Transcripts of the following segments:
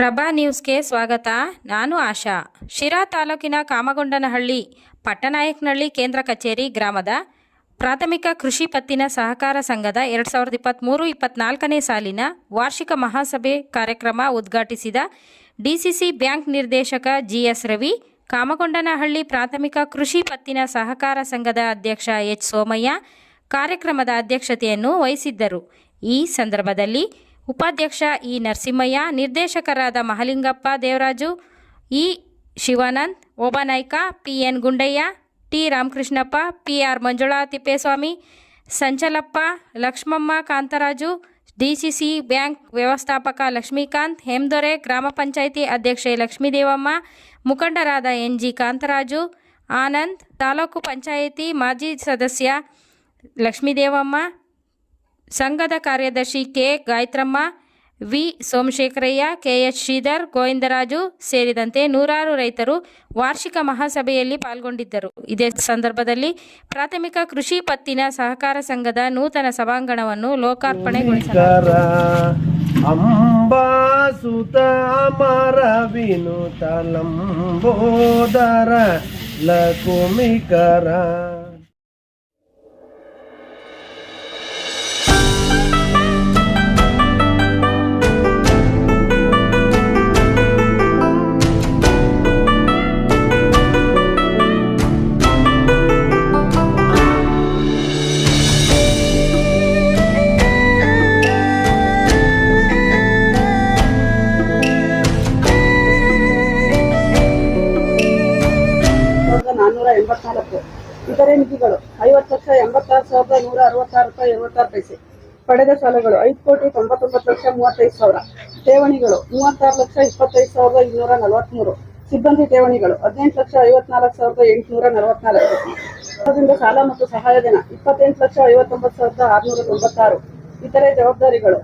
ಪ್ರಭಾ ನ್ಯೂಸ್ಗೆ ಸ್ವಾಗತ. ನಾನು ಆಶಾ. ಶಿರಾ ತಾಲೂಕಿನ ಕಾಮಗೊಂಡನಹಳ್ಳಿ, ಪಟ್ಟನಾಯಕನಹಳ್ಳಿ ಕೇಂದ್ರ ಕಚೇರಿ ಗ್ರಾಮದ ಪ್ರಾಥಮಿಕ ಕೃಷಿ ಪತ್ತಿನ ಸಹಕಾರ ಸಂಘದ ಎರಡು ಸಾವಿರದ ಇಪ್ಪತ್ತ್ಮೂರು ಇಪ್ಪತ್ನಾಲ್ಕನೇ ಸಾಲಿನ ವಾರ್ಷಿಕ ಮಹಾಸಭೆ ಕಾರ್ಯಕ್ರಮ ಉದ್ಘಾಟಿಸಿದ ಡಿಸಿಸಿ ಬ್ಯಾಂಕ್ ನಿರ್ದೇಶಕ ಜಿಎಸ್ ರವಿ, ಕಾಮಗೊಂಡನಹಳ್ಳಿ ಪ್ರಾಥಮಿಕ ಕೃಷಿ ಪತ್ತಿನ ಸಹಕಾರ ಸಂಘದ ಅಧ್ಯಕ್ಷ ಎಚ್ ಸೋಮಯ್ಯ ಕಾರ್ಯಕ್ರಮದ ಅಧ್ಯಕ್ಷತೆಯನ್ನು ವಹಿಸಿದ್ದರು. ಈ ಸಂದರ್ಭದಲ್ಲಿ ಉಪಾಧ್ಯಕ್ಷ ಇ ನರಸಿಂಹಯ್ಯ, ನಿರ್ದೇಶಕರಾದ Mahalingappa Devaraju, E Shivanand, Obanayka, P N Gundaiah, T Ramakrishnappa, P R Manjula Thippeswamy, Sanchalappa, Lakshmamma Kantharaju, DCC bank ವ್ಯವಸ್ಥಾಪಕ ಲಕ್ಷ್ಮೀಕಾಂತ್, ಹೆಮ್ದೊರೆ ಗ್ರಾಮ ಪಂಚಾಯಿತಿ ಅಧ್ಯಕ್ಷೆ ಲಕ್ಷ್ಮೀದೇವಮ್ಮ, ಮುಖಂಡರಾದ ಎನ್ ಜಿ ಕಾಂತರಾಜು, ಆನಂದ್, ತಾಲೂಕು ಪಂಚಾಯಿತಿ ಮಾಜಿ ಸದಸ್ಯ ಲಕ್ಷ್ಮೀದೇವಮ್ಮ ಸಂಘದ ಕಾರ್ಯದರ್ಶಿ K Gayathramma V Somashekaraiah, K H Sridhar, Govindaraju ಸೇರಿದಂತೆ ನೂರಾರು ರೈತರು ವಾರ್ಷಿಕ ಮಹಾಸಭೆಯಲ್ಲಿ ಪಾಲ್ಗೊಂಡಿದ್ದರು. ಇದೇ ಸಂದರ್ಭದಲ್ಲಿ ಪ್ರಾಥಮಿಕ ಕೃಷಿ ಪತ್ತಿನ ಸಹಕಾರ ಸಂಘದ ನೂತನ ಸಭಾಂಗಣವನ್ನು ಲೋಕಾರ್ಪಣೆಗೊಳಿಸಲಾಯಿತು. ಸಾವಿರದ ನಾನ್ನೂರ ಎಂಬತ್ನಾಲ್ಕು ಇತರೆ ನಿಧಿಗಳು, ಐವತ್ತು ಲಕ್ಷ ಎಂಬತ್ತಾರು ಸಾವಿರದ ನೂರ ಅರವತ್ತಾರು ರೂಪಾಯಿ ಎಂಬತ್ತಾರು ಪೈಸೆ. ಪಡೆದ ಸಾಲಗಳು ಐದು ಕೋಟಿ ತೊಂಬತ್ತೊಂಬತ್ತು ಲಕ್ಷ ಮೂವತ್ತೈದು ಸಾವಿರ. ಠೇವಣಿಗಳು, ಮೂವತ್ತಾರು ಲಕ್ಷ ಇಪ್ಪತ್ತೈದು ಸಾವಿರದ ಇನ್ನೂರ ನಲವತ್ಮೂರು. ಸಿಬ್ಬಂದಿ ಠೇವಣಿಗಳು, ಹದಿನೆಂಟು ಲಕ್ಷ ಐವತ್ನಾಲ್ಕು ಸಾವಿರದ ಎಂಟುನೂರ ನಲವತ್ನಾಲ್ಕು. ಅದರಿಂದ ಸಾಲ ಮತ್ತು ಸಹಾಯಧನ ಇಪ್ಪತ್ತೆಂಟು ಲಕ್ಷ ಐವತ್ತೊಂಬತ್ತು ಸಾವಿರದ ಆರುನೂರ ತೊಂಬತ್ತಾರು. ಇತರೆ ಜವಾಬ್ದಾರಿಗಳು,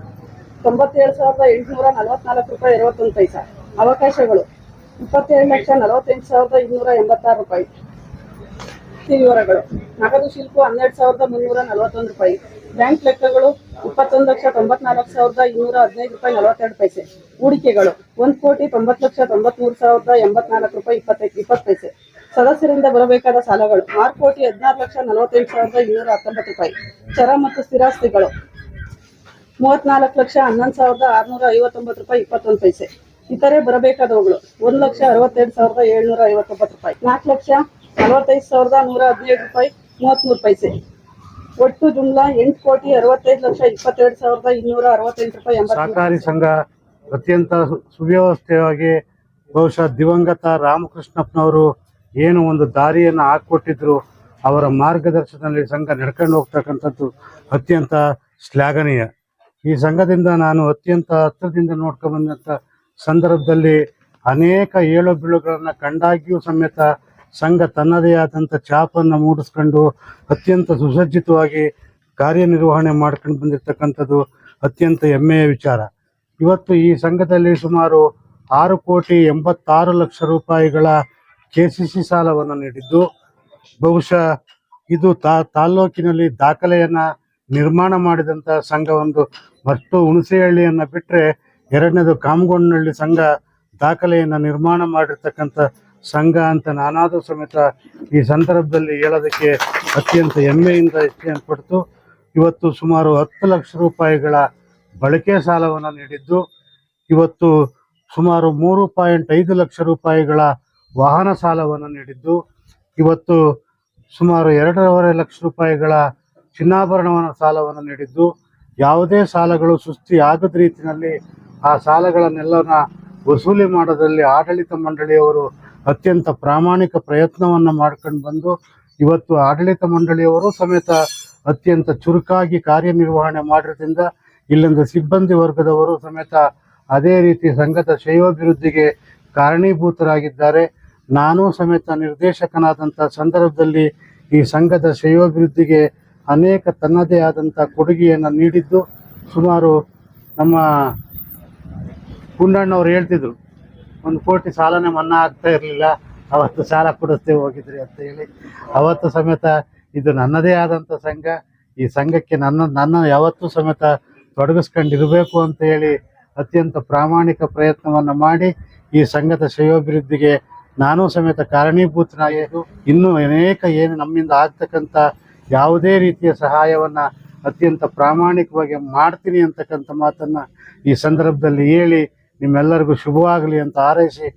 ತೊಂಬತ್ತೇಳು ಸಾವಿರದ ಎಂಟುನೂರ ನಲವತ್ನಾಲ್ಕು ರೂಪಾಯಿ ಅರವತ್ತೊಂದು ಪೈಸಾ. ಅವಕಾಶಗಳು ಇಪ್ಪತ್ತೇಳು ಲಕ್ಷ ನಲವತ್ತೆಂಟು ಸಾವಿರದ ಇನ್ನೂರ ಎಂಬತ್ತಾರು ರೂಪಾಯಿ. ವಿವರಗಳು ನಗದು ಶಿಲ್ಪು ಹನ್ನೆರಡು ಸಾವಿರದ ಮುನ್ನೂರ ನಲವತ್ತೊಂದು ರೂಪಾಯಿ. ಬ್ಯಾಂಕ್ ಲೆಕ್ಕಗಳು ಇಪ್ಪತ್ತೊಂದು ಲಕ್ಷ ತೊಂಬತ್ನಾಲ್ಕು ಸಾವಿರದ ಇನ್ನೂರ ಹದಿನೈದು ರೂಪಾಯಿ ನಲವತ್ತೆರಡು ಪೈಸೆ. ಹೂಡಿಕೆಗಳು ಒಂದು ಕೋಟಿ ತೊಂಬತ್ತು ಲಕ್ಷ ತೊಂಬತ್ಮೂರು ಸಾವಿರದ ಎಂಬತ್ನಾಲ್ಕು ರೂಪಾಯಿ ಇಪ್ಪತ್ತೈದು ಇಪ್ಪತ್ತು ಪೈಸೆ. ಸದಸ್ಯರಿಂದ ಬರಬೇಕಾದ ಸಾಲಗಳು ಆರು ಕೋಟಿ ಹದಿನಾರು ಲಕ್ಷ ನಲವತ್ತೆಂಟು ಸಾವಿರದ ಇನ್ನೂರ ಹತ್ತೊಂಬತ್ತು ರೂಪಾಯಿ. ಚರ ಮತ್ತು ಸ್ಥಿರಾಸ್ತಿಗಳು ಮೂವತ್ನಾಲ್ಕು ಲಕ್ಷ ಹನ್ನೊಂದು ಸಾವಿರದ ಆರುನೂರ ಐವತ್ತೊಂಬತ್ತು ರೂಪಾಯಿ ಇಪ್ಪತ್ತೊಂದು ಪೈಸೆ. ಇತರೆ ಬರಬೇಕಾದವುಗಳು. ಒಂದು ಲಕ್ಷ ಅರವತ್ತೆರಡು ಸಾವಿರದ ಏಳ್ನೂರ ಐವತ್ತೊಂಬತ್ತು ರೂಪಾಯಿ. ನಾಲ್ಕು ಲಕ್ಷ ನಲವತ್ತೈದು ಸಾವಿರದ ನೂರ ಹದಿನೇಳು ರೂಪಾಯಿ ಮೂವತ್ತ್ಮೂರು ಪೈಸೆ. ಒಟ್ಟು ಜುಮ್ಲಾ ಎಂಟು ಕೋಟಿ ಅರವತ್ತೈದು ಲಕ್ಷ ಇಪ್ಪತ್ತೆರಡು ಸಾವಿರದ ಇನ್ನೂರ ಅರವತ್ತೆಂಟು ರೂಪಾಯಿ ಸಹಕಾರಿ ಸಂಘ ಅತ್ಯಂತ ಸುವ್ಯವಸ್ಥೆಯಾಗಿ ಬಹುಶಃ ದಿವಂಗತ ರಾಮಕೃಷ್ಣಪ್ಪನವರು ಏನು ಒಂದು ದಾರಿಯನ್ನು ಹಾಕ್ಕೊಟ್ಟಿದ್ರು. ಅವರ ಮಾರ್ಗದರ್ಶನದಲ್ಲಿ ಸಂಘ ನಡ್ಕೊಂಡು ಹೋಗ್ತಕ್ಕಂಥದ್ದು ಅತ್ಯಂತ ಶ್ಲಾಘನೀಯ. ಈ ಸಂಘದಿಂದ ನಾನು ಅತ್ಯಂತ ಹತ್ತಿರದಿಂದ ನೋಡ್ಕೊಂಡು ಬಂದಂಥ ಸಂದರ್ಭದಲ್ಲಿ ಅನೇಕ ಏಳು ಬೀಳುಗಳನ್ನು ಕಂಡಾಗಿಯೂ ಸಮೇತ ಸಂಘ ತನ್ನದೇ ಆದಂಥ ಛಾಪನ್ನು ಮೂಡಿಸ್ಕೊಂಡು ಅತ್ಯಂತ ಸುಸಜ್ಜಿತವಾಗಿ ಕಾರ್ಯನಿರ್ವಹಣೆ ಮಾಡ್ಕೊಂಡು ಬಂದಿರತಕ್ಕಂಥದ್ದು ಅತ್ಯಂತ ಹೆಮ್ಮೆಯ ವಿಚಾರ. ಇವತ್ತು ಈ ಸಂಘದಲ್ಲಿ ಸುಮಾರು ಆರು ಕೋಟಿ ಎಂಬತ್ತಾರು ಲಕ್ಷ ರೂಪಾಯಿಗಳ ಕೆ ಸಿ ಸಿ ಸಾಲವನ್ನು ನೀಡಿದ್ದು, ಬಹುಶಃ ಇದು ತಾ ತಾಲ್ಲೂಕಿನಲ್ಲಿ ದಾಖಲೆಯನ್ನು ನಿರ್ಮಾಣ ಮಾಡಿದಂಥ ಸಂಘ ಒಂದು ಮತ್ತು ಹುಣಸೆಹಳ್ಳಿಯನ್ನು ಬಿಟ್ಟರೆ ಎರಡನೇದು ಕಾಮಗೊಂಡನಹಳ್ಳಿ ಸಂಘ ದಾಖಲೆಯನ್ನು ನಿರ್ಮಾಣ ಮಾಡಿರ್ತಕ್ಕಂಥ ಸಂಘ ಅಂತ ನಾನಾದರೂ ಸಮೇತ ಈ ಸಂದರ್ಭದಲ್ಲಿ ಹೇಳೋದಕ್ಕೆ ಅತ್ಯಂತ ಹೆಮ್ಮೆಯಿಂದ ಇಚ್ಛೆಯನ್ನು ಪಡ್ತು ಇವತ್ತು ಸುಮಾರು ಹತ್ತು ಲಕ್ಷ ರೂಪಾಯಿಗಳ ಬಳಕೆ ಸಾಲವನ್ನು ನೀಡಿದ್ದು. ಇವತ್ತು ಸುಮಾರು ಮೂರು ಪಾಯಿಂಟ್ ಐದು ಲಕ್ಷ ರೂಪಾಯಿಗಳ ವಾಹನ ಸಾಲವನ್ನು ನೀಡಿದ್ದು. ಇವತ್ತು ಸುಮಾರು ಎರಡೂವರೆ ಲಕ್ಷ ರೂಪಾಯಿಗಳ ಚಿನ್ನಾಭರಣವನ್ನು ಸಾಲವನ್ನು ನೀಡಿದ್ದು. ಯಾವುದೇ ಸಾಲಗಳು ಸುಸ್ತಿ ಆಗದ ರೀತಿಯಲ್ಲಿ ಆ ಸಾಲಗಳನ್ನೆಲ್ಲನ ವಸೂಲಿ ಮಾಡೋದ್ರಲ್ಲಿ ಆಡಳಿತ ಮಂಡಳಿಯವರು ಅತ್ಯಂತ ಪ್ರಾಮಾಣಿಕ ಪ್ರಯತ್ನವನ್ನು ಮಾಡ್ಕೊಂಡು ಬಂದು ಇವತ್ತು ಆಡಳಿತ ಮಂಡಳಿಯವರು ಸಮೇತ ಅತ್ಯಂತ ಚುರುಕಾಗಿ ಕಾರ್ಯನಿರ್ವಹಣೆ ಮಾಡಿರೋದ್ರಿಂದ ಇಲ್ಲಿಂದ ಸಿಬ್ಬಂದಿ ವರ್ಗದವರು ಸಮೇತ ಅದೇ ರೀತಿ ಸಂಘದ ಶೈವಾಭಿವೃದ್ಧಿಗೆ ಕಾರಣೀಭೂತರಾಗಿದ್ದಾರೆ. ನಾನು ಸಮೇತ ನಿರ್ದೇಶಕನಾದಂಥ ಸಂದರ್ಭದಲ್ಲಿ ಈ ಸಂಘದ ಶ್ರೇಯೋಭಿವೃದ್ಧಿಗೆ ಅನೇಕ ತನ್ನದೇ ಆದಂಥ ಕೊಡುಗೆಯನ್ನು ನೀಡಿದ್ದು, ಸುಮಾರು ನಮ್ಮ ಗುಂಡಣ್ಣವ್ರು ಹೇಳ್ತಿದ್ರು, ಒಂದು ಕೋಟಿ ಸಾಲನೇ ಮನ್ನಾ ಆಗ್ತಾ ಇರಲಿಲ್ಲ, ಅವತ್ತು ಸಾಲ ಕೊಡಿಸ್ತೇವೆ ಹೋಗಿದ್ರಿ ಅಂತ ಹೇಳಿ. ಅವತ್ತು ಸಮೇತ ಇದು ನನ್ನದೇ ಆದಂಥ ಸಂಘ, ಈ ಸಂಘಕ್ಕೆ ನನ್ನ ನನ್ನ ಯಾವತ್ತೂ ಸಮೇತ ತೊಡಗಿಸ್ಕೊಂಡಿರಬೇಕು ಅಂತ ಹೇಳಿ ಅತ್ಯಂತ ಪ್ರಾಮಾಣಿಕ ಪ್ರಯತ್ನವನ್ನು ಮಾಡಿ ಈ ಸಂಘದ ಶ್ರೇಯೋಭಿವೃದ್ಧಿಗೆ ನಾನು ಸಮೇತ ಕಾರಣೀಭೂತನಾಗಿದ್ದು ಇನ್ನೂ ಅನೇಕ ಏನು ನಮ್ಮಿಂದ ಆಗ್ತಕ್ಕಂಥ ಯಾವುದೇ ರೀತಿಯ ಸಹಾಯವನ್ನು ಅತ್ಯಂತ ಪ್ರಾಮಾಣಿಕವಾಗಿ ಮಾಡ್ತೀನಿ ಅಂತಕ್ಕಂಥ ಮಾತನ್ನು ಈ ಸಂದರ್ಭದಲ್ಲಿ ಹೇಳಿ ನಿಮ್ಮೆಲ್ಲರಿಗೂ ಶುಭವಾಗಲಿ ಅಂತ ಹಾರೈಸಿ